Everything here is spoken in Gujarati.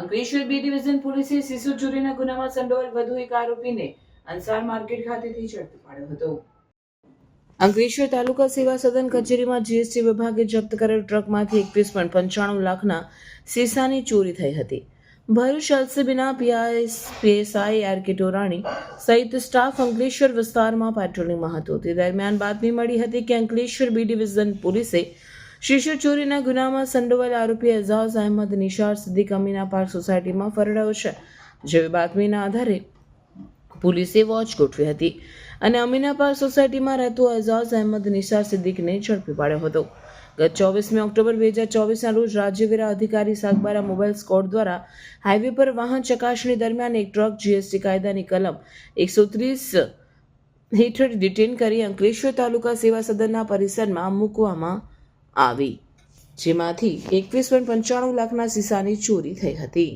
અંકલેશ્વર બી ડિવિઝન પોલીસે શિશુ ચોરીના ગુનામાં સંડોવાયેલ વધુ એક આરોપીને અંસાર માર્કેટ ખાતેથી ઝડપી પાડ્યો હતો. અંકલેશ્વર તાલુકા સેવા સદન કચેરીમાં જીએસટી વિભાગે જપ્ત કરેલ ટ્રકમાંથી એકવીસ પોઈન્ટ પંચાણું લાખના સીસાની ચોરી થઈ હતી. Bharuch એલસીબીના PIs PSI R K Torani સહિત સ્ટાફ અંકલેશ્વર વિસ્તારમાં પેટ્રોલિંગમાં હતો. તે દરમિયાન બાતમી મળી હતી કે અંકલેશ્વર બી ડિવિઝન પોલીસે શિશુ ચોરીના ગુનામાં સંડોવાયેલ આરોપી એઝાઝ અહેમદ નિશાર સિદ્દીક અમીના પાર્ક સોસાયટીમાં ફરડાયો છે, જેવી બાતમીના આધારે પોલીસે વોચ ગોઠવી હતી અને અમીનાપાર સોસાયટીમાં રહેતો એઝાઝ અહેમદ નિશાર સિદ્દીકને ઝડપી પાડ્યો હતો. ગત ચોવીસમી ઓક્ટોબર બે હજાર ચોવીસના રોજ રાજ્યવેરા અધિકારી સાગબારા મોબાઈલ સ્કોડ દ્વારા હાઈવે પર વાહન ચકાસણી દરમિયાન એક ટ્રક જીએસટી કાયદાની કલમ એકસો ત્રીસ હેઠળ ડિટેન કરી અંકલેશ્વર તાલુકા સેવા સદનના પરિસરમાં મૂકવામાં આવી જેમાંથી એકવીસ પોઈન્ટ પંચાણું લાખના સીસાની ચોરી થઈ હતી.